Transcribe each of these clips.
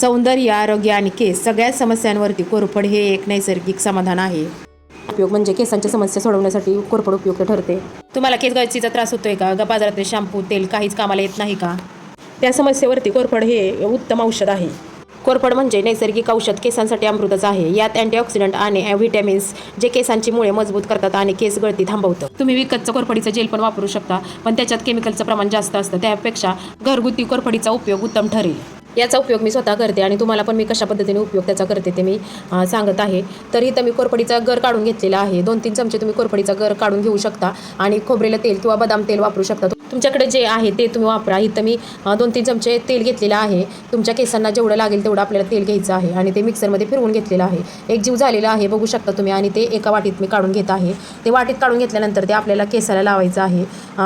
सौंदर्य आरोग्य आणि केस सगळ्या समस्यांवरती कोरफड हे एक नैसर्गिक समाधान आहे. उपयोग म्हणजे केसांच्या समस्या सोडवण्यासाठी कोरफड उपयुक्त ठरते. तुम्हाला केस गळतीचा त्रास होतोय का? ग बाजारातले शॅम्पू तेल काहीच कामाला येत नाही का? त्या समस्येवरती कोरफड हे उत्तम औषध आहे. कोरफड म्हणजे नैसर्गिक औषध केसांसाठी अमृतच आहे. यात अँटीऑक्सिडंट आणि व्हिटॅमिन्स जे केसांची मुळे मजबूत करतात आणि केस गळती थांबवतं. तुम्ही विकतचं कोरफडीचं जेल पण वापरू शकता पण त्याच्यात केमिकलचं प्रमाण जास्त असतं. त्यापेक्षा घरगुती कोरफडीचा उपयोग उत्तम ठरेल. याचा उपयोग मी स्वतः करते आणि तुम्हाला पण मी कशा पद्धतीने उपयोग त्याचा करते ते मी सांगत आहे. तर इथं मी कोरपडीचा गर काढून घेतलेला आहे. दोन तीन चमचे तुम्ही कोरपडीचा गर काढून घेऊ शकता आणि खोबरेलं तेल किंवा बदाम तेल वापरू शकता. तुमच्याकडे जे आहे ते तुम्ही वापरा. इथं मी दोन तीन चमचे तेल घेतलेलं आहे. तुमच्या केसांना जेवढं लागेल तेवढं आपल्याला तेल घ्यायचं आहे आणि ते मिक्सरमध्ये फिरवून घेतलेलं आहे. एक जीव झालेला आहे बघू शकता तुम्ही. आणि ते एका वाटीत मी काढून घेत आहे. ते वाटीत काढून घेतल्यानंतर ते आपल्याला केसाला लावायचं आहे.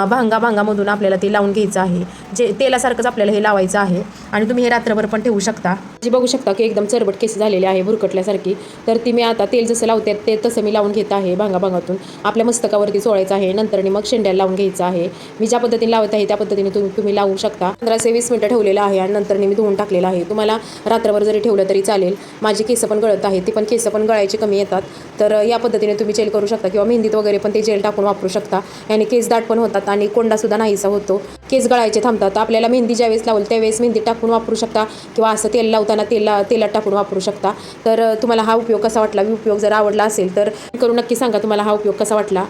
भांगा भांगामधून आपल्याला ते लावून घ्यायचं आहे. जे तेलासारखंच आपल्याला हे लावायचं आहे. आणि तुम्ही हे रात्रभर पण ठेवू शकता. जी बघू शकता की एकदम चरबट केस झालेले आहे भुरकटल्यासारखी तर ती मी आता तेल जसं लावते ते तसं मी लावून घेत आहे भांगा भांगातून आपल्या मस्तकावरती सोडायचं आहे. नंतर मग शेंड्याला लावून घ्यायचं आहे. मी ज्या पद्धतीने लावत आहे त्या पद्धतीने तुम्ही तुम्ही लावू शकता. पंधरा ते वीस मिनटं ठेवलेलं आहे आणि नंतर मी धुवून टाकलेलं आहे. तुम्हाला रात्रभर जरी ठेवलं तरी चालेल. माझी केस पण गळत आहे ती पण केस पण गळायची कमी येतात. तर या पद्धतीने तुम्ही जेल करू शकता किंवा मेहंदीत वगैरे पण ते जेल टाकून वापरू शकता. याने केस दाट पण होतात आणि कोंडासुद्धा नाहीसा होतो. केस गळायचे थांबतात. आपल्याला मेहंदी ज्यावेळेस लावल त्यावेळेस मेहंदी टाकून वापरू शकता किंवा असं तेल लावताना तेला तेलात टाकून वापरू शकता. तर तुम्हाला हा उपयोग कसा वाटला? उपयोग जर आवडला असेल तर करून नक्की सांगा तुम्हाला हा उपयोग कसा वाटला?